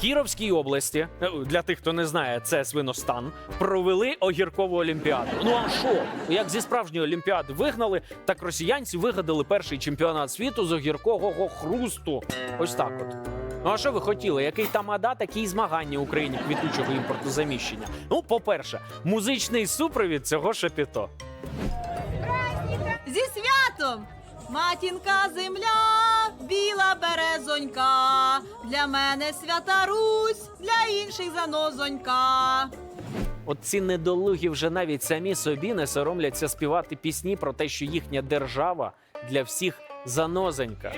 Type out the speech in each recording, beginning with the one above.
Кіровській області, е, для тих, хто не знає, це свиностан, провели огіркову олімпіаду. Ну а що? Як зі справжньої олімпіади вигнали, так росіянці вигадали перший чемпіонат світу з огіркового хрусту. Ось так от. Ну а що ви хотіли? Який тамада, такі й змагання Україні квітучого імпортозаміщення? Ну, по-перше, музичний супровід цього шепіто. Зі святом! Матінка земля, біла березонька, для мене свята Русь, для інших занозонька. От ці недолугі вже навіть самі собі не соромляться співати пісні про те, що їхня держава для всіх занозенька.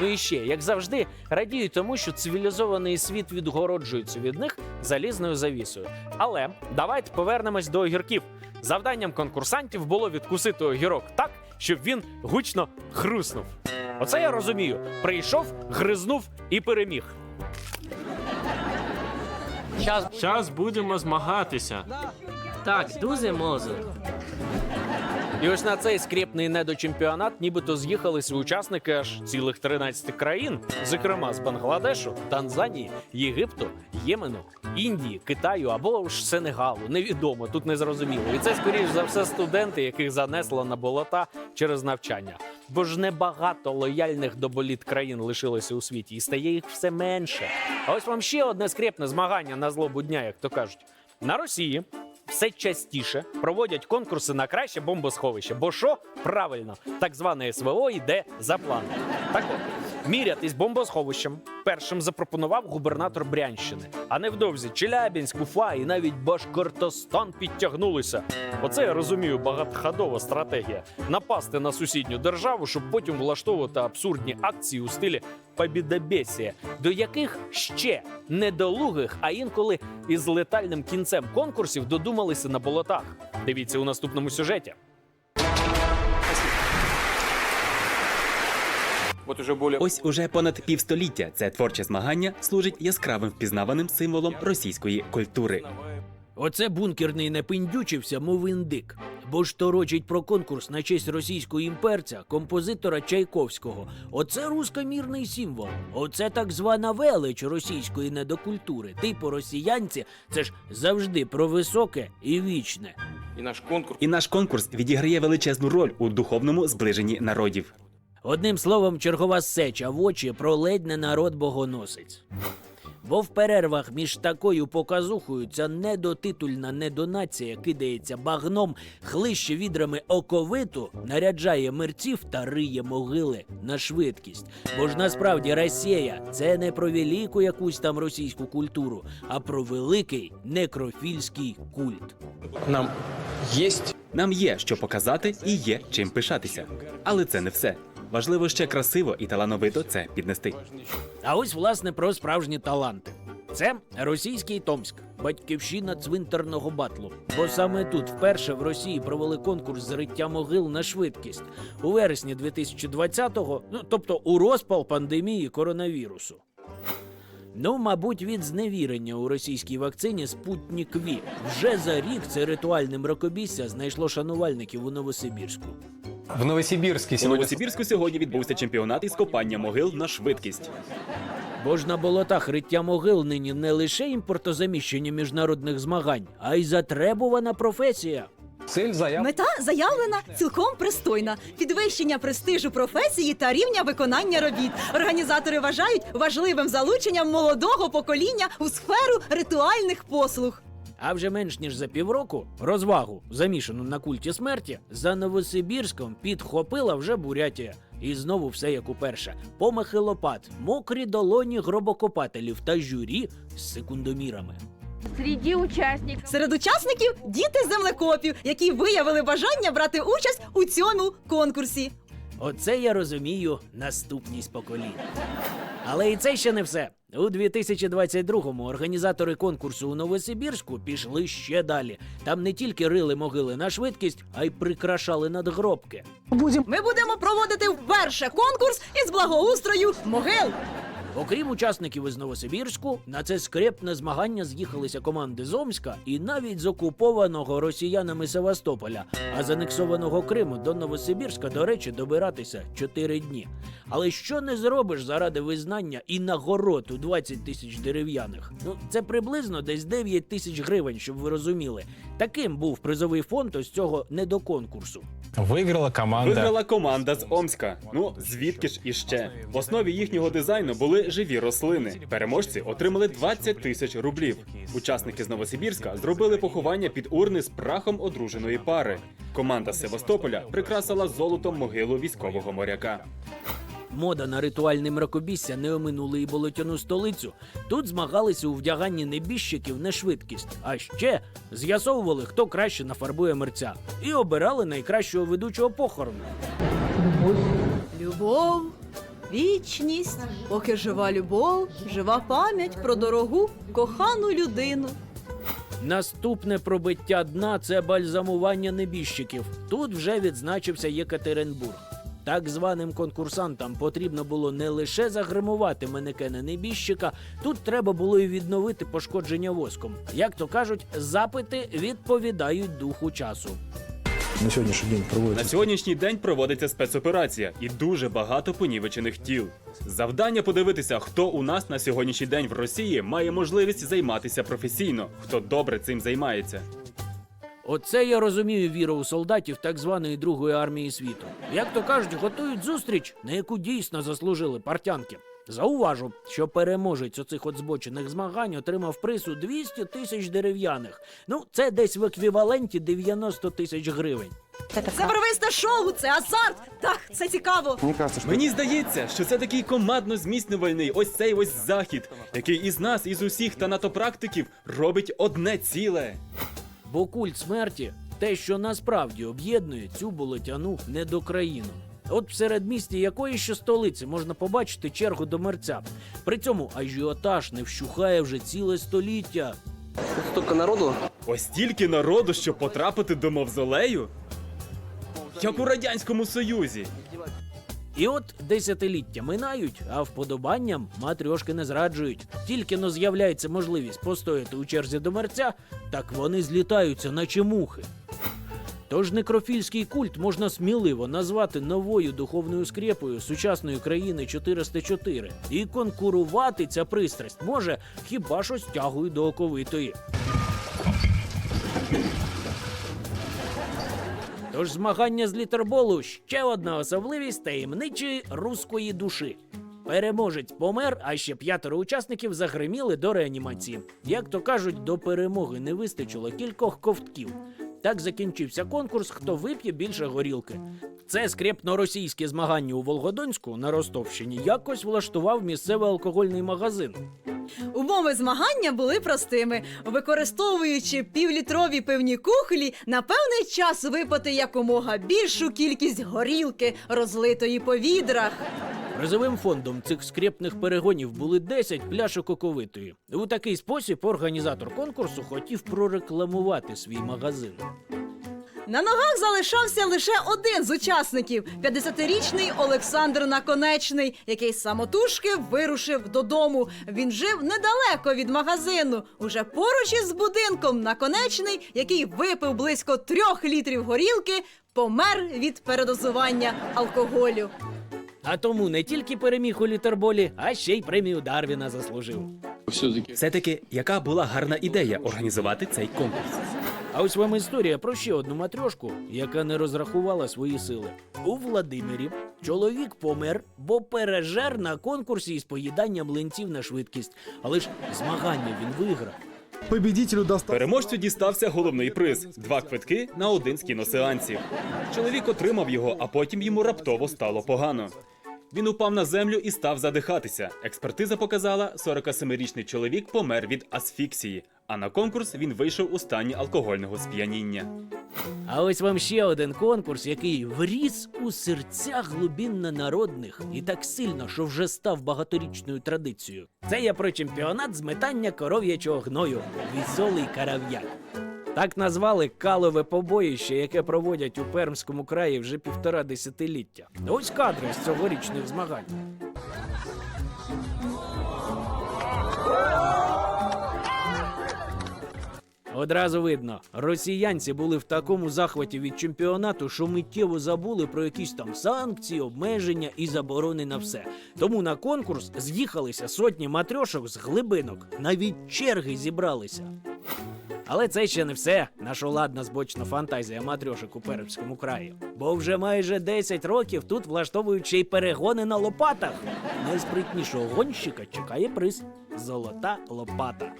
Ну і ще, як завжди, радіють тому, що цивілізований світ відгороджується від них залізною завісою. Але давайте повернемось до огірків. Завданням конкурсантів було відкусити огірок так, щоб він гучно хруснув. Оце я розумію. Прийшов, гризнув і переміг. Зараз будемо змагатися. Так, дуже можу. І ось на цей скрєпний недочемпіонат нібито з'їхалися учасники аж цілих 13 країн, зокрема з Бангладешу, Танзанії, Єгипту, Ємену, Індії, Китаю або ж Сенегалу. Невідомо, тут не зрозуміло. І це скоріш за все студенти, яких занесло на болота через навчання. Бо ж небагато лояльних до боліт країн лишилося у світі, і стає їх все менше. А ось вам ще одне скрепне змагання на злобу дня, як то кажуть. На Росії все частіше проводять конкурси на краще бомбосховище. Бо що правильно, так зване СВО йде за планом. Так от, мірятись бомбосховищем першим запропонував губернатор Брянщини. А невдовзі Челябінськ, Уфа і навіть Башкортостан підтягнулися. Оце я розумію багатоходова стратегія напасти на сусідню державу, щоб потім влаштовувати абсурдні акції у стилі побідобєсія, до яких ще недолугих, а інколи із летальним кінцем конкурсів додумалися на болотах. Дивіться у наступному сюжеті. Ось уже понад півстоліття це творче змагання служить яскравим впізнаваним символом російської культури. Оце бункерний не пиндючився, мов індик. Бо ж торочить про конкурс на честь російського імперця, композитора Чайковського. Оце рускомірний символ. Оце так звана велич російської недокультури. Типу росіянці, це ж завжди про високе і вічне. и наш конкурс. І наш конкурс відіграє величезну роль у духовному зближенні народів. Одним словом, чергова сеча в очі про ледь не народ богоносець. Бо в перервах між такою показухою ця недотитульна недонація кидається багном, хлище відрами оковиту, наряджає мерців та риє могили на швидкість. Бо ж насправді Росія це не про велику якусь там російську культуру, а про великий некрофільський культ. Нам есть Нам є що показати і є чим пишатися. Але це не все. Важливо ще красиво і талановито це піднести. А ось власне про справжні таланти. Це російський Томськ, батьківщина цвинтарного батлу. Бо саме тут вперше в Росії провели конкурс зриття могил на швидкість у вересні 2020-го, ну тобто у розпал пандемії коронавірусу. Ну, мабуть, від зневірення у російській вакцині Спутнік Ві. Вже за рік це ритуальне мракобісся знайшло шанувальників у Новосибірську. В Новосибирске У сегодня Новосибірську сьогодні відбувся чемпіонат із копання могил на швидкість. Бо ж на болотах риття могил нині не лише імпортозаміщення міжнародних змагань, а й затребувана професія. цель заяв. Мета заявлена цілком пристойна: підвищення престижу професії та рівня виконання робіт. Організатори вважають важливим залученням молодого покоління у сферу ритуальних послуг. А вже менш ніж за півроку розвагу, замішану на культі смерті, за Новосибірськом підхопила вже Бурятія. І знову все як уперше. Помахи лопат, мокрі долоні гробокопателів та журі з секундомірами. Среди участников Серед учасників діти землекопів, які виявили бажання брати участь у цьому конкурсі. Оце я розумію наступність поколінь. Але і це ще не все. У 2022-му організатори конкурсу у Новосибірську пішли ще далі. Там не тільки рили могили на швидкість, а й прикрашали надгробки. Ми будемо проводити вперше конкурс із благоустрою могил. Окрім учасників із Новосибірську, на це скрепне змагання з'їхалися команди з Омська і навіть з окупованого росіянами Севастополя, а з анексованого Криму до Новосибірська, до речі, добиратися 4 дні. Але що не зробиш заради визнання і нагород у 20 тисяч дерев'яних? Ну це приблизно десь 9 тисяч гривень, щоб ви розуміли. Таким був призовий фонд ось цього недоконкурсу. Выиграла команда. Виграла команда з Омська. Ну звідки ж іще? В основі їхнього дизайну були живі рослини. Переможці отримали 20 тисяч рублів. Учасники з Новосибірська зробили поховання під урни з прахом одруженої пари. Команда з Севастополя прикрасила золотом могилу військового моряка. Мода на ритуальне мракобісся не оминула і болотяну столицю. Тут змагалися у вдяганні небіжчиків на швидкість, а ще з'ясовували, хто краще нафарбує мерця, і обирали найкращого ведучого похорону. Любов, вічність, поки жива любов, жива пам'ять про дорогу, кохану людину. Наступне пробиття дна це бальзамування небіжчиків. Тут вже відзначився Єкатеринбург. Так званим конкурсантам потрібно було не лише загримувати манекена небіжчика, тут треба було і відновити пошкодження воском. Як то кажуть, запити відповідають духу часу. На сьогоднішній день На сьогоднішній день проводиться спецоперація і дуже багато понівечених тіл. Завдання подивитися, хто у нас на сьогоднішній день в Росії має можливість займатися професійно, хто добре цим займається. Оце я розумію віру у солдатів так званої Другої армії світу. Як то кажуть, готують зустріч, на яку дійсно заслужили партянки. Зауважу, що переможець оцих от збочених змагань отримав приз у 200 тисяч дерев'яних. Ну, це десь в еквіваленті 90 тисяч гривень. Це барвисте шоу, це азарт. Так, це цікаво. Мені здається, що це такий командно зміцнювальний ось цей ось захід, який із нас, із усіх танатопрактиків, робить одне ціле. Бо культ смерті те, що насправді об'єднує цю болотяну недокраїну. От в середмісті якої ще столиці можна побачити чергу до мерця. При цьому ажіотаж не вщухає вже ціле століття. Столько народу. Ось стільки народу, щоб потрапити до мавзолею? Як у Радянському Союзі. І от десятиліття минають, а вподобанням матрьошки не зраджують. Тільки но з'являється можливість постояти у черзі до мерця, так вони злітаються, наче мухи. Тож некрофільський культ можна сміливо назвати новою духовною скрепою сучасної країни 404. І конкурувати ця пристрасть може хіба що з тягою до оковитої. Тож змагання з літерболу ще одна особливість таємничої руської душі. Переможець помер, а ще п'ятеро учасників загриміли до реанімації. Як то кажуть, до перемоги не вистачило кількох ковтків. Так закінчився конкурс, хто вип'є більше горілки. Це скрепно-російське змагання у Волгодонську на Ростовщині якось влаштував місцевий алкогольний магазин. Умови змагання були простими. Використовуючи півлітрові пивні кухлі, на певний час випити якомога більшу кількість горілки, розлитої по відрах. Призовим фондом цих скрепних перегонів були 10 пляшок оковитої. У такий спосіб організатор конкурсу хотів прорекламувати свій магазин. На ногах залишався лише один з учасників 50-річний Олександр Наконечний, який самотужки вирушив додому. Він жив недалеко від магазину. Уже поруч із будинком Наконечний, який випив близько трьох літрів горілки, помер від передозування алкоголю. А тому не тільки переміг у літерболі, а ще й премію Дарвіна заслужив. Все-таки, яка була гарна ідея організувати цей конкурс? А ось вам історія про ще одну матрьошку, яка не розрахувала свої сили. У Владимирі чоловік помер, бо пережер на конкурсі із поїданням млинців на швидкість. Але ж змагання він виграв. победителю достатньо. Переможцю дістався головний приз два квитки на один з кіносеансів. Чоловік отримав його, а потім йому раптово стало погано. Він упав на землю і став задихатися. Експертиза показала, 47-річний чоловік помер від асфіксії, а на конкурс він вийшов у стані алкогольного сп'яніння. А ось вам ще один конкурс, який вріс у серця глибинно народних і так сильно, що вже став багаторічною традицією. Це я про чемпіонат з метання коров'ячого гною Вісолий карав'як. Так назвали калове побоїще, яке проводять у Пермському краї вже півтора десятиліття. Ось кадри з цьогорічних змагань. Одразу видно, росіянці були в такому захваті від чемпіонату, що миттєво забули про якісь там санкції, обмеження і заборони на все. Тому на конкурс з'їхалися сотні матрешок з глибинок. Навіть черги зібралися. Але це ще не все. Наша ладна збочна фантазія матрьошок у Пермському краї. Бо вже майже 10 років тут влаштовують ще й перегони на лопатах. Найспритнішого гонщика чекає приз золота лопата.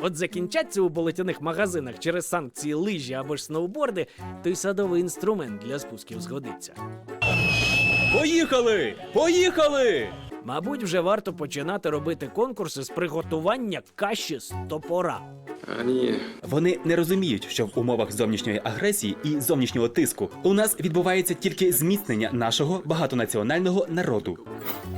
От закінчаться у болотяних магазинах через санкції лижі або ж сноуборди, то й садовий інструмент для спусків згодиться. Поїхали! Поїхали! Мабуть, вже варто починати робити конкурси з приготування каші з топора. Они... Вони не розуміють, що в умовах зовнішньої агресії і зовнішнього тиску у нас відбувається тільки зміцнення нашого багатонаціонального народу.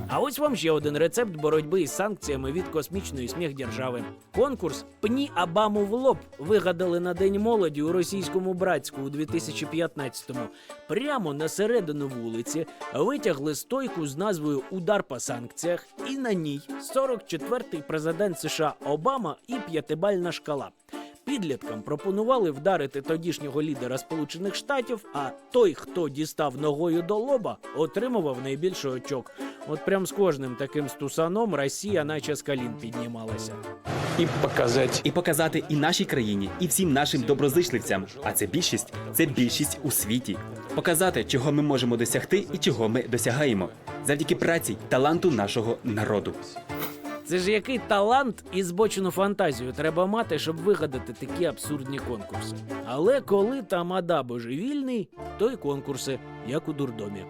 А ось вам ще один рецепт боротьби із санкціями від космічної сміхдержави. Конкурс Пні Абаму в лоб вигадали на День молоді у російському братську у 2015-му. Прямо на середину вулиці витягли стойку з назвою Удар по санкціях, і на ній 44-й президент США Обама і п'ятибальна шкала. Підліткам пропонували вдарити тодішнього лідера Сполучених Штатів, а той, хто дістав ногою до лоба, отримував найбільше очок. От прям з кожним таким стусаном Росія, наче з колін піднімалася. И показать. І показати і нашій країні, і всім нашим доброзичливцям. А це більшість це більшість у світі. Показати, чого ми можемо досягти і чого ми досягаємо завдяки праці, таланту нашого народу. Це ж який талант і збочену фантазію треба мати, щоб вигадати такі абсурдні конкурси. Але коли тамада божевільний, то й конкурси, як у дурдомі.